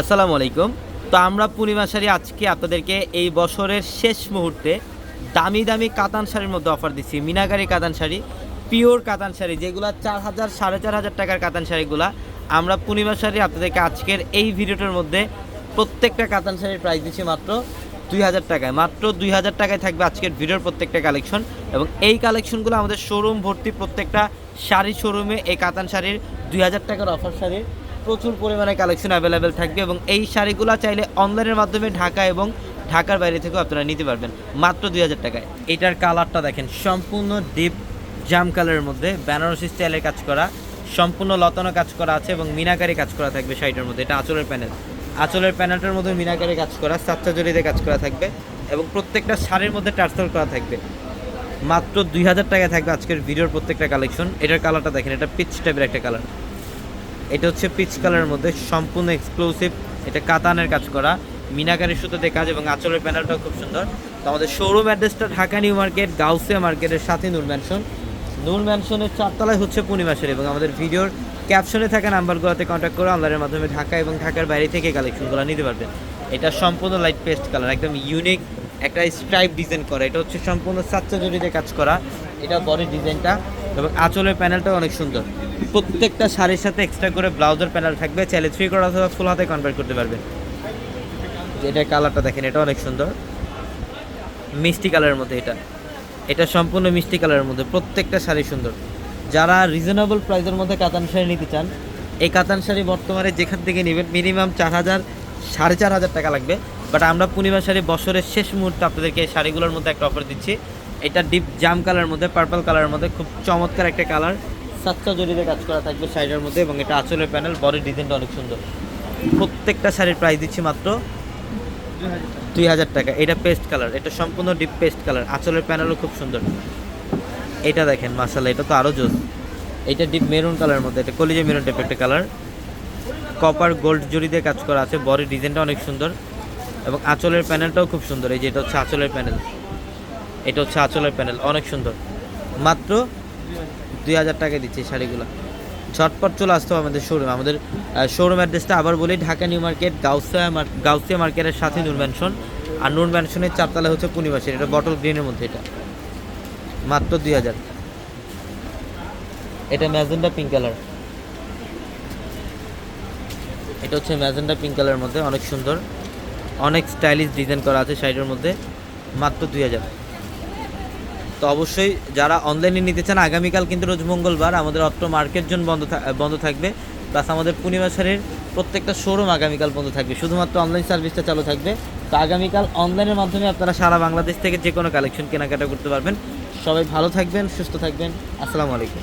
আসসালামু আলাইকুম। তো আমরা পূর্ণিমা শাড়ি আজকে আপনাদেরকে এই বছরের শেষ মুহূর্তে দামি দামি কাতান শাড়ির মধ্যে অফার দিচ্ছি। মিনাকারি কাতান শাড়ি, পিওর কাতান শাড়ি, যেগুলো চার হাজার, সাড়ে চার হাজার টাকার কাতান শাড়িগুলা। আমরা পূর্ণিমা শাড়ি আপনাদেরকে আজকের এই ভিডিওটার মধ্যে প্রত্যেকটা কাতান শাড়ির প্রাইস দিচ্ছি মাত্র দুই হাজার টাকায়। মাত্র দুই হাজার টাকায় থাকবে আজকের ভিডিওর প্রত্যেকটা কালেকশন এবং এই কালেকশনগুলো আমাদের শোরুম ভর্তি প্রত্যেকটা শাড়ি শোরুমে এই কাতান শাড়ির দুই হাজার টাকার অফার শাড়ির প্রচুর পরিমাণে কালেকশন অ্যাভেলেবেল থাকবে এবং এই শাড়িগুলো চাইলে অনলাইনের মাধ্যমে ঢাকা এবং ঢাকার বাইরে থেকেও আপনারা নিতে পারবেন। মাত্র দুই হাজার টাকায়। এটার কালারটা দেখেন, সম্পূর্ণ ডিপ জাম কালারের মধ্যে বেনারসি স্টাইলের কাজ করা, সম্পূর্ণ লতানো কাজ করা আছে এবং মিনাকারি কাজ করা থাকবে শাড়িটার মধ্যে। এটা আঁচলের প্যানেল আঁচলের প্যানেলটার মধ্যে মিনাকারি কাজ করা সাতটা জড়িতে কাজ করা থাকবে এবং প্রত্যেকটা শাড়ির মধ্যে টার্সেল করা থাকবে। মাত্র দুই হাজার টাকায় থাকবে আজকের ভিডিওর প্রত্যেকটা কালেকশন এটার কালারটা দেখেন, এটা পিচ টাইপের একটা কালার এটা হচ্ছে পিচ কালারের মধ্যে সম্পূর্ণ এক্সক্লুসিভ। এটা কাতানের কাজ করা। মিনাকারি সুতোতে কাজ এবং আঁচলের প্যানেলটাও খুব সুন্দর। তো আমাদের শোরুম অ্যাড্রেসটা ঢাকা নিউ মার্কেট, গাউসিয়া মার্কেটের সাথে নূর ম্যানশন নূর ম্যানশনের চারতলায় হচ্ছে পূর্ণিমাসের এবং আমাদের ভিডিওর ক্যাপশনে থাকা নাম্বারগুলোতে কন্ট্যাক্ট করে অনলাইনের মাধ্যমে ঢাকা এবং ঢাকার বাইরে থেকে কালেকশনগুলো নিতে পারবেন এটা সম্পূর্ণ লাইট পেস্ট কালার একদম ইউনিক একটা স্ট্রাইপ ডিজাইন করা। এটা হচ্ছে সম্পূর্ণ সাচ্চা জড়িতে কাজ করা। এটা বডি ডিজাইনটা এবং আঁচলের প্যানেলটাও অনেক সুন্দর। প্রত্যেকটা শাড়ির সাথে এক্সট্রা করে ব্লাউজের প্যানেল থাকবে, চাইলে থ্রি করা অথবা ফুল হাতে কনভার্ট করতে পারবেন এটা কালারটা দেখেন, এটা অনেক সুন্দর। মিষ্টি কালারের মধ্যে এটা। এটা সম্পূর্ণ মিষ্টি কালারের মধ্যে, প্রত্যেকটা শাড়ি সুন্দর। যারা রিজনেবল প্রাইসের মধ্যে কাতান শাড়ি নিতে চান, এই কাতান শাড়ি বর্তমানে যেখান থেকে নেবেন মিনিমাম চার হাজার, সাড়ে চার হাজার টাকা লাগবে। বাট আমরা পূর্ণিমা শাড়ি বছরের শেষ মুহূর্তে আপনাদেরকে এই শাড়িগুলোর মধ্যে একটা অফার দিচ্ছি। এটা ডিপ জাম কালারের মধ্যে পার্পল কালারের মধ্যে খুব চমৎকার একটা কালার সাতটা জরিতে কাজ করা থাকবে শাড়িটার মধ্যে এবং এটা আঁচলের প্যানেল বডি ডিজাইনটা অনেক সুন্দর। প্রত্যেকটা শাড়ির প্রাইস দিচ্ছি মাত্র দুই হাজার টাকা। এটা পেস্ট কালার এটা সম্পূর্ণ ডিপ পেস্ট কালার আঁচলের প্যানেলও খুব সুন্দর। এটা দেখেন মাসালা এটা তো আরও জোস। এটা ডিপ মেরুন কালারের মধ্যে এটা কলিজে মেরুন টাইপের একটা কালার কপার গোল্ড জড়ি দিয়ে কাজ করা আছে বডি ডিজাইনটা অনেক সুন্দর। এবং আঁচলের প্যানেলটাও খুব সুন্দর এই যে এটা হচ্ছে আঁচলের প্যানেল এটা হচ্ছে আঁচলের প্যানেল, অনেক সুন্দর। মাত্র দুই হাজার টাকা দিচ্ছে শাড়িগুলো। ঝটপট চলে আসতে হবে আমাদের শোরুম আমাদের শোরুম অ্যাড্রেসটা আবার বলি, ঢাকা নিউ মার্কেট, গাউসিয়া গাউসিয়া মার্কেটের সাথে নূর ম্যানশন আর নূর ম্যানশনের চারতলা হচ্ছে পূর্ণিমাসের এটা বটল গ্রিনের মধ্যে এটা। মাত্র দুই হাজার। এটা ম্যাজেন্ডা পিঙ্ক কালার এটা হচ্ছে ম্যাজেন্ডা পিঙ্ক কালারের মধ্যে, অনেক সুন্দর। অনেক স্টাইলিশ ডিজাইন করা আছে শাড়িটার মধ্যে। মাত্র দুই হাজার। তো অবশ্যই যারা অনলাইনে নিতে চান, আগামীকাল কিন্তু রোজ মঙ্গলবার আমাদের অত্র মার্কেট জোন বন্ধ বন্ধ থাকবে। প্লাস আমাদের পূর্ণিমা প্রত্যেকটা শোরুম আগামীকাল বন্ধ থাকবে। শুধুমাত্র অনলাইন সার্ভিসটা চালু থাকবে। তো আগামীকাল অনলাইনের মাধ্যমে আপনারা সারা বাংলাদেশ থেকে যে কোনো কালেকশন কেনাকাটা করতে পারবেন। সবাই ভালো থাকবেন, সুস্থ থাকবেন। আসসালামু আলাইকুম।